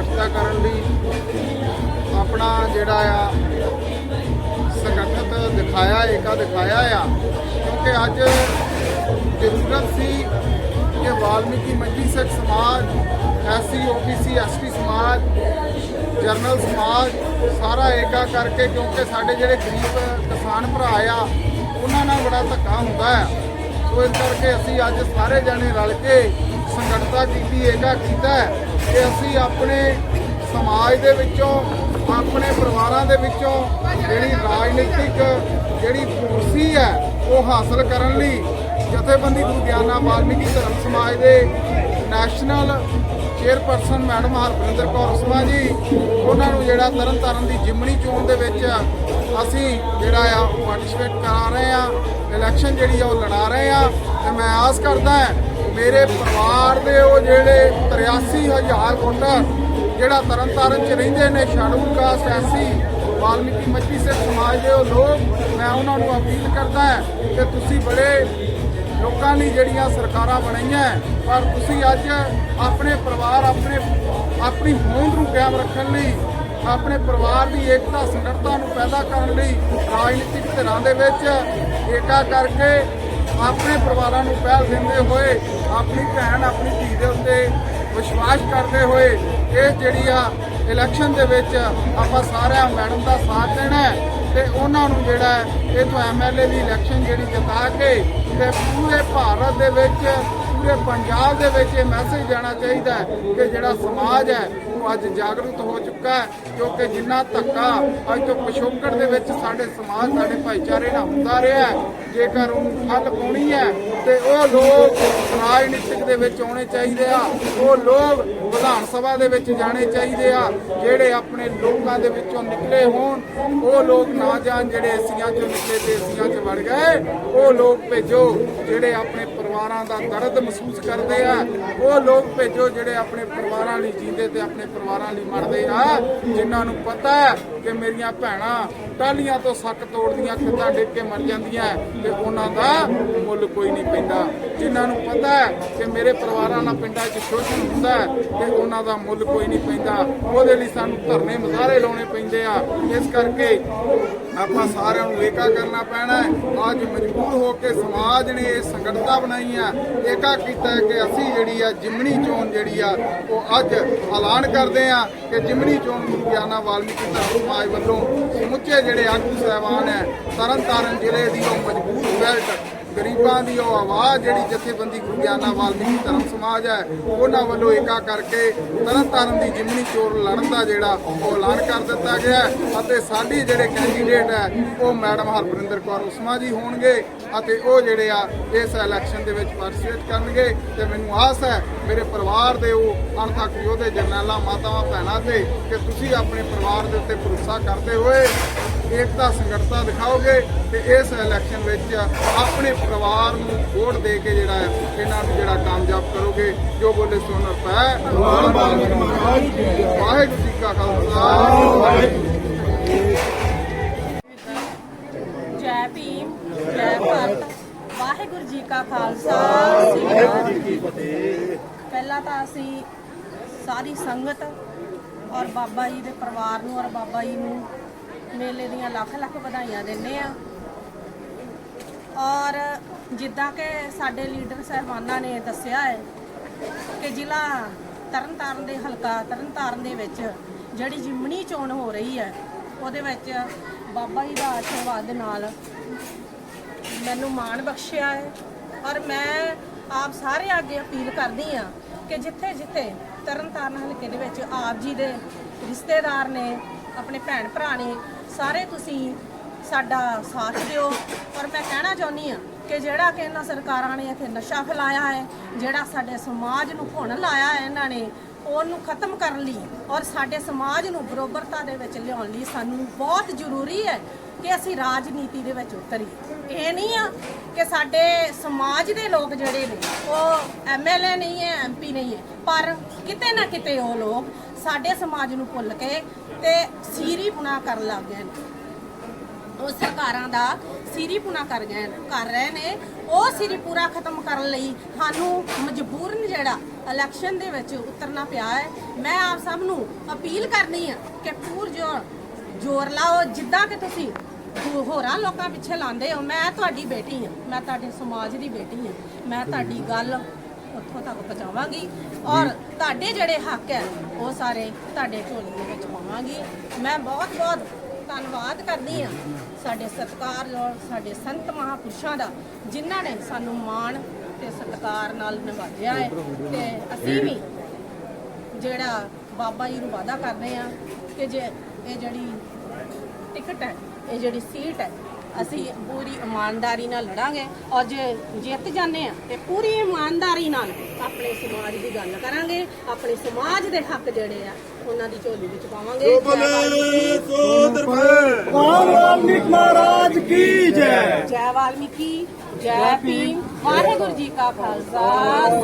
ਸੰਗਤਾ ਕਰਨ ਲਈ ਆਪਣਾ ਜਿਹੜਾ ਆ ਸੰਗਠਿਤ ਦਿਖਾਇਆ, ਏਕਾ ਦਿਖਾਇਆ ਆ। ਕਿਉਂਕਿ ਅੱਜ ਜ਼ਰੂਰਤ ਸੀ ਕਿ ਵਾਲਮੀਕੀ ਮੰਡੀ ਸਿੱਖ ਸਮਾਜ, ਐਸਸੀ ਓਬੀਸੀ ਐਸਟੀ ਸਮਾਜ ਜਰਨਲ ਸਮਾਜ ਸਾਰਾ ਏਕਾ ਕਰਕੇ ਕਿਉਂਕਿ ਸਾਡੇ ਜਿਹੜੇ ਗਰੀਬ ਕਿਸਾਨ ਭਰਾ ਆ, ਉਹਨਾਂ ਨਾਲ ਬੜਾ ਧੱਕਾ ਹੁੰਦਾ ਹੈ ਸੋ ਇਸ ਕਰਕੇ ਅਸੀਂ ਅੱਜ ਸਾਰੇ ਜਣੇ ਰਲ ਕੇ ਸੰਗਠਤਾ ਕੀਤੀ, ਏਕਾ ਕੀਤਾ। ਹੈ ਕਿ ਅਸੀਂ ਆਪਣੇ ਸਮਾਜ ਦੇ ਵਿੱਚੋਂ, ਆਪਣੇ ਪਰਿਵਾਰਾਂ ਦੇ ਵਿੱਚੋਂ ਜਿਹੜੀ ਰਾਜਨੀਤਿਕ ਜਿਹੜੀ ਕੁਰਸੀ ਹੈ, ਉਹ ਹਾਸਲ ਕਰਨ ਲਈ ਜਥੇਬੰਦੀ ਗੁਰੂ ਵਾਲਮੀਕੀ ਧਰਮ ਸਮਾਜ ਦੇ national chairperson madam Harprinder Kaur Usma ji, ਉਹਨਾਂ ਨੂੰ ਜਿਹੜਾ ਤਰਨ ਤਾਰਨ ਦੀ ਜਿਮਣੀ ਚੋਣ ਦੇ ਵਿੱਚ ਅਸੀਂ ਜਿਹੜਾ ਆ ਪਾਰਟਿਸਿਪੇਟ ਕਰਾ ਰਹੇ ਆ ਇਲੈਕਸ਼ਨ ਜਿਹੜੀ ਆ ਉਹ ਲੜਾ ਰਹੇ ਆ, ਤੇ ਮੈਂ ਆਸ ਕਰਦਾ ਹਾਂ ਮੇਰੇ ਪਰਿਵਾਰ ਦੇ ਉਹ ਜਿਹੜੇ 83000 ਵੋਟਰ ਜਿਹੜਾ ਤਰਨ ਤਾਰਨ ਚ ਰਹਿੰਦੇ ਨੇ ਸ਼ੈਡਿਊਲ ਕਾਸਟ ਐਸੀ ਵਾਲਮੀਕੀ ਮੱਛੀ ਸੇ ਸਮਾਜ ਦੇ ਉਹ ਲੋਕ, ਮੈਂ ਉਹਨਾਂ ਨੂੰ ਅਪੀਲ ਕਰਦਾ ਹਾਂ ਕਿ ਤੁਸੀਂ ਬੜੇ ਲੋਕਾਂ ਲਈ ਜਿਹੜੀਆਂ ਸਰਕਾਰਾਂ ਬਣਾਈਆਂ ਪਰ ਤੁਸੀਂ ਅੱਜ ਆਪਣੇ ਪਰਿਵਾਰ, ਆਪਣੇ, ਆਪਣੀ ਹੋਂਦ ਨੂੰ ਕਾਇਮ ਰੱਖਣ ਲਈ, ਆਪਣੇ ਪਰਿਵਾਰ ਦੀ ਏਕਤਾ ਸੰਗਠਤਾ ਨੂੰ ਪੈਦਾ ਕਰਨ ਲਈ ਰਾਜਨੀਤਿਕ ਧਿਰਾਂ ਦੇ ਵਿੱਚ ਏਕਾ ਕਰਕੇ ਆਪਣੇ ਪਰਿਵਾਰਾਂ ਨੂੰ ਪਹਿਲ ਦਿੰਦੇ ਹੋਏ ਆਪਣੀ ਭੈਣ ਆਪਣੀ ਧੀ ਦੇ ਉੱਤੇ ਵਿਸ਼ਵਾਸ ਕਰਦੇ ਹੋਏ ਇਹ ਜਿਹੜੀ ਆ ਇਲੈਕਸ਼ਨ ਦੇ ਵਿੱਚ ਆਪਾਂ ਸਾਰਿਆਂ ਮੈਡਮ ਦਾ ਸਾਥ ਦੇਣਾ ਹੈ ਤੇ ਉਹਨਾਂ ਨੂੰ ਜਿਹੜਾ ਹੈ, ਇਹ ਤੋਂ ਐਮਐਲਏ ਦੀ ਇਲੈਕਸ਼ਨ ਜਿਹੜੀ ਜਿਤਾ ਕੇ ਤੇ ਪੂਰੇ ਭਾਰਤ ਦੇ ਵਿੱਚ ਪੂਰੇ ਪੰਜਾਬ ਦੇ ਵਿੱਚ ਇਹ ਮੈਸੇਜ ਜਾਣਾ ਚਾਹੀਦਾ ਹੈ ਕਿ ਜਿਹੜਾ ਸਮਾਜ ਹੈ ਉਹ ਅੱਜ ਜਾਗਰੂਕ ਹੋ ਚੁੱਕਾ ਹੈ ਕਿਉਂਕਿ ਜਿੰਨਾ ਧੱਕਾ ਅੱਜ ਤੋਂ ਪਿਛੋਕੜ ਦੇ ਵਿੱਚ ਸਾਡੇ ਸਮਾਜ ਸਾਡੇ ਭਾਈਚਾਰੇ ਨਾਲ ਹੁੰਦਾ ਰਿਹਾ ਹੈ, ਜੇਕਰ ਉਹਨੂੰ ਠੱਲ ਪਾਉਣੀ ਹੈ ਤੇ ਉਹ ਲੋਕ ਰਾਜਨੀਤਿਕ ਦੇ ਵਿੱਚ ਆਉਣੇ ਚਾਹੀਦੇ ਆ। ਉਹ ਲੋਕ ਵਿਧਾਨ ਸਭਾ ਦੇ ਵਿੱਚ ਜਾਣੇ ਚਾਹੀਦੇ ਆ। ਜਿਹੜੇ ਆਪਣੇ ਲੋਕਾਂ ਦੇ ਵਿੱਚੋਂ ਨਿਕਲੇ ਹੋਣ, ਉਹ ਲੋਕ ਨਾ ਜਾਣ ਜਿਹੜੇ ਏਸੀਆਂ ਚੋਂ ਨਿਕਲੇ ਤੇ ਏਸੀਆਂ 'ਚ ਵੜ ਗਏ। ਉਹ ਲੋਕ ਭੇਜੋ ਜਿਹੜੇ ਆਪਣੇ ਪਰਿਵਾਰਾਂ ਦਾ ਦਰਦ ਮਹਿਸੂਸ ਕਰਦੇ ਆ। ਉਹ ਲੋਕ ਭੇਜੋ ਜਿਹੜੇ ਆਪਣੇ ਪਰਿਵਾਰਾਂ ਲਈ ਜੀਂਦੇ ਤੇ ਆਪਣੇ ਪਰਿਵਾਰਾਂ ਲਈ ਮਰਦੇ ਆ। ਜਿਨ੍ਹਾਂ ਨੂੰ ਪਤਾ ਹੈ ਕਿ ਮੇਰੀਆਂ ਭੈਣਾਂ ਟਾਲੀਆਂ ਤੋਂ ਸੱਕ ਤੋੜਦੀਆਂ ਕਿੱਦਾਂ ਡਿੱਗ ਕੇ ਮਰ ਜਾਂਦੀਆਂ ਤੇ ਉਹਨਾਂ ਦਾ ਮੁੱਲ ਕੋਈ ਨਹੀਂ ਪੈਂਦਾ। ਜਿਨ੍ਹਾਂ ਨੂੰ ਪਤਾ ਹੈ ਕਿ ਮੇਰੇ ਪਰਿਵਾਰਾਂ ਨਾਲ ਪਿੰਡਾਂ 'ਚ ਸ਼ੋਸ਼ਣ ਹੁੰਦਾ ਹੈ ਤੇ ਉਹਨਾਂ ਦਾ ਮੁੱਲ ਕੋਈ ਨਹੀਂ ਪੈਂਦਾ। ਉਹਦੇ ਲਈ ਸਾਨੂੰ ਧਰਨੇ ਮੁਜ਼ਾਹਰੇ ਲਾਉਣੇ ਪੈਂਦੇ ਆ। ਇਸ ਕਰਕੇ ਆਪਾਂ ਸਾਰਿਆਂ ਨੂੰ ਏਕਾ ਕਰਨਾ ਪੈਣਾ ਹੈ। ਅੱਜ ਮਜਬੂਰ ਹੋ ਕੇ ਸਮਾਜ ਨੇ ਇਹ ਸੰਗਠਤਾ ਬਣਾਈ ਆ ਏਕਾ ਕੀਤਾ ਕਿ ਅਸੀਂ ਜਿਹੜੀ ਆ ਜਿਮਣੀ ਚੋਣ ਜਿਹੜੀ ਆ, ਉਹ ਅੱਜ ਐਲਾਨ ਕਰਦੇ ਆ ਕਿ ਜਿਮਣੀ ਚੋਣ ਗੁਰੂ ਗਿਆਨਾ ਵਾਲਮੀਕੀ ਧਰਮ ਸਮਾਜ ਵੱਲੋਂ ਸਮੁੱਚੇ ਜਿਹੜੇ ਆਗੂ ਸਹਿਬਾਨ ਹੈ ਤਰਨ ਤਾਰਨ ਜ਼ਿਲ੍ਹੇ ਦੀ ਉਹ ਮਜਬੂਤ ਬੈਲਟ, ਗਰੀਬਾਂ ਦੀ ਉਹ ਆਵਾਜ਼ ਜਿਹੜੀ ਜਥੇਬੰਦੀ ਗੁਰੂ ਗਿਆਨਾ ਵਾਲਮੀਕੀ ਧਰਮ ਸਮਾਜ ਹੈ, ਉਹਨਾਂ ਵੱਲੋਂ ਏਕਾ ਕਰਕੇ ਤਰਨ ਤਾਰਨ ਦੀ ਜਿਮਨੀ ਚੋਰ ਲੜਨ ਦਾ ਜਿਹੜਾ ਉਹ ਐਲਾਨ ਕਰ ਦਿੱਤਾ ਗਿਆ ਅਤੇ ਸਾਡੀ ਜਿਹੜੇ ਕੈਂਡੀਡੇਟ ਹੈ, ਉਹ ਮੈਡਮ ਹਰਪ੍ਰਿੰਦਰ ਕੌਰ ਉਸਮਾ ਜੀ ਹੋਣਗੇ ਅਤੇ ਉਹ ਜਿਹੜੇ ਆ, ਇਸ ਇਲੈਕਸ਼ਨ ਦੇ ਵਿੱਚ ਪਾਰਟਿਸਿਪੇਟ ਕਰਨਗੇ ਤੇ ਮੈਨੂੰ ਆਸ ਹੈ, ਮੇਰੇ ਪਰਿਵਾਰ ਦੇ ਉਹ ਅਣਥੱਕ ਯੋਧੇ ਜਰਨੈਲਾਂ ਮਾਤਾਵਾਂ ਭੈਣਾਂ ਤੇ ਕਿ ਤੁਸੀਂ ਆਪਣੇ ਪਰਿਵਾਰ ਦੇ ਉੱਤੇ ਭਰੋਸਾ ਕਰਦੇ ਹੋਏ ਏਕਤਾ, ਸੰਗਠਤਾ ਦਿਖਾਓਗੇ ਤੇ ਇਸ ਇਲੈਕਸ਼ਨ ਵਿੱਚ ਆਪਣੇ ਪਰਿਵਾਰ ਨੂੰ ਵੋਟ ਦੇ ਕੇ ਜਿਹੜਾ ਹੈ, ਇਹਨਾਂ ਨੂੰ ਜਿਹੜਾ ਕਾਮਯਾਬ ਕਰੋਗੇ, ਜੋ ਬੋਲੇ ਸੋਨਰ ਪੈ। ਵਾਹਿਗੁਰੂ ਜੀ ਕਾ ਖਾਲਸਾ। ਜੈ ਭੀਮ, ਜੈ ਭਾਰਤ ਵਾਹਿਗੁਰੂ ਜੀ ਕਾ ਖਾਲਸਾ। ਵਾਹਿਗੁਰੂ ਜੀ ਕੀ ਫਤਿਹ ਪਹਿਲਾਂ ਤਾਂ ਅਸੀਂ ਸਾਰੀ ਸੰਗਤ ਔਰ ਬਾਬਾ ਜੀ ਦੇ ਪਰਿਵਾਰ ਨੂੰ ਔਰ ਬਾਬਾ ਜੀ ਨੂੰ ਮੇਲੇ ਦੀਆਂ ਲੱਖ ਲੱਖ ਵਧਾਈਆਂ ਦਿੰਦੇ ਆ। ਔਰ ਜਿੱਦਾਂ ਕਿ ਸਾਡੇ ਲੀਡਰ ਸਹਿਬਾਨਾਂ ਨੇ ਦੱਸਿਆ ਹੈ ਕਿ ਜ਼ਿਲ੍ਹਾ ਤਰਨਤਾਰਨ ਦੇ ਹਲਕਾ ਤਰਨਤਾਰਨ ਦੇ ਵਿੱਚ ਜਿਹੜੀ ਜਿਮਣੀ ਚੋਣ ਹੋ ਰਹੀ ਹੈ, ਉਹਦੇ ਵਿੱਚ ਬਾਬਾ ਜੀ ਦਾ ਆਸ਼ੀਰਵਾਦ ਦੇ ਨਾਲ ਮੈਨੂੰ ਮਾਣ ਬਖਸ਼ਿਆ ਹੈ। ਔਰ ਮੈਂ ਆਪ ਸਾਰੇ ਅੱਗੇ ਅਪੀਲ ਕਰਦੀ ਆ ਕਿ ਜਿੱਥੇ ਜਿੱਥੇ ਤਰਨਤਾਰਨ ਹਲਕੇ ਦੇ ਵਿੱਚ ਆਪ ਜੀ ਦੇ ਰਿਸ਼ਤੇਦਾਰ ਨੇ, ਆਪਣੇ ਭੈਣ ਭਰਾ ਨੇ ਸਾਰੇ ਤੁਸੀਂ ਸਾਡਾ ਸਾਥ ਦਿਓ। ਔਰ ਮੈਂ ਕਹਿਣਾ ਚਾਹੁੰਦੀ ਆ ਕਿ ਜਿਹੜਾ ਕਿ ਇਹਨਾਂ ਸਰਕਾਰਾਂ ਨੇ ਇੱਥੇ ਨਸ਼ਾ ਫੈਲਾਇਆ ਹੈ, ਜਿਹੜਾ ਸਾਡੇ ਸਮਾਜ ਨੂੰ ਭੁੰਨ ਲਾਇਆ ਹੈ ਇਹਨਾਂ ਨੇ, ਉਹਨੂੰ ਖਤਮ ਕਰਨ ਲਈ ਔਰ ਸਾਡੇ ਸਮਾਜ ਨੂੰ ਬਰੋਬਰਤਾ ਦੇ ਵਿੱਚ ਲਿਆਉਣ ਲਈ ਸਾਨੂੰ ਬਹੁਤ ਜ਼ਰੂਰੀ ਹੈ ਕਿ ਅਸੀਂ ਰਾਜਨੀਤੀ ਦੇ ਵਿੱਚ ਉਤਰੀਏ। ਇਹ ਨਹੀਂ ਆ ਕਿ ਸਾਡੇ ਸਮਾਜ ਦੇ ਲੋਕ ਜਿਹੜੇ ਨੇ, ਉਹ ਐਮਐਲਏ ਨਹੀਂ ਹੈ ਐਮਪੀ ਨਹੀਂ ਹੈ, ਪਰ ਕਿਤੇ ਨਾ ਕਿਤੇ ਉਹ ਲੋਕ ਸਾਡੇ ਸਮਾਜ ਨੂੰ ਭੁੱਲ ਕੇ ਤੇ ਸੀਰੀ ਪੁਣਾ ਕਰਨ ਲੱਗ ਗਏ ਨੇ। ਉਹ ਸਰਕਾਰਾਂ ਦਾ ਸੀਰੀ ਪੁਣਾ ਕਰ ਗਏ ਕਰ ਰਹੇ ਨੇ। ਉਹ ਸਿਰੀ ਪੂਰਾ ਖਤਮ ਕਰਨ ਲਈ ਸਾਨੂੰ ਮਜਬੂਰਨ ਜਿਹੜਾ ਇਲੈਕਸ਼ਨ ਦੇ ਵਿੱਚ ਉਤਰਨਾ ਪਿਆ ਹੈ। ਮੈਂ ਆਪ ਸਭ ਨੂੰ ਅਪੀਲ ਕਰਨੀ ਆ ਕਿ ਪੂਰ ਜੋ ਜ਼ੋਰ ਲਾਓ। ਜਿੱਦਾਂ ਕਿ ਤੁਸੀਂ ਹੋਰਾਂ ਲੋਕਾਂ ਪਿੱਛੇ ਲਾਉਂਦੇ ਹੋ, ਮੈਂ ਤੁਹਾਡੀ ਬੇਟੀ ਹਾਂ, ਮੈਂ ਤੁਹਾਡੇ ਸਮਾਜ ਦੀ ਬੇਟੀ ਹਾਂ, ਮੈਂ ਤੁਹਾਡੀ ਗੱਲ ਉੱਥੋਂ ਤੱਕ ਪਹੁੰਚਾਵਾਂਗੀ। ਔਰ ਤੁਹਾਡੇ ਜਿਹੜੇ ਹੱਕ ਹੈ, ਉਹ ਸਾਰੇ ਤੁਹਾਡੇ ਝੋਲੀ ਦੇ ਵਿੱਚ ਪਾਵਾਂਗੀ। ਮੈਂ ਬਹੁਤ ਬਹੁਤ ਧੰਨਵਾਦ ਕਰਦੀ ਹਾਂ ਸਾਡੇ ਸਤਿਕਾਰਯੋਗ ਸਾਡੇ ਸੰਤ ਮਹਾਪੁਰਸ਼ਾਂ ਦਾ, ਜਿਨ੍ਹਾਂ ਨੇ ਸਾਨੂੰ ਮਾਣ ਤੇ ਸਤਿਕਾਰ ਨਾਲ ਨਿਵਾਜਿਆ ਹੈ। ਤੇ ਅਸੀਂ ਵੀ ਜਿਹੜਾ ਬਾਬਾ ਜੀ ਨੂੰ ਵਾਅਦਾ ਕਰਦੇ ਆ ਕਿ ਜੇ ਇਹ ਜਿਹੜੀ ਟਿਕਟ ਹੈ, ਇਹ ਜਿਹੜੀ ਸੀਟ ਹੈ ਅਸੀਂ ਪੂਰੀ ਇਮਾਨਦਾਰੀ ਨਾਲ ਲੜਾਂਗੇ। ਔਰ ਜੇ ਜਿੱਤ ਜਾਂਦੇ ਆ ਤੇ ਪੂਰੀ ਇਮਾਨਦਾਰੀ ਨਾਲ ਆਪਣੇ ਸਮਾਜ ਦੀ ਗੱਲ ਕਰਾਂਗੇ। ਆਪਣੇ ਸਮਾਜ ਦੇ ਹੱਕ ਜਿਹੜੇ ਆ ਉਹਨਾਂ ਦੀ ਝੋਲੀ ਵਿੱਚ ਪਾਵਾਂਗੇ। ਜੈ। ਜੈ ਵਾਲਮੀਕੀ ਜੈ ਭੀਮ। ਵਾਹਿਗੁਰੂ ਜੀ ਕਾ ਖਾਲਸਾ।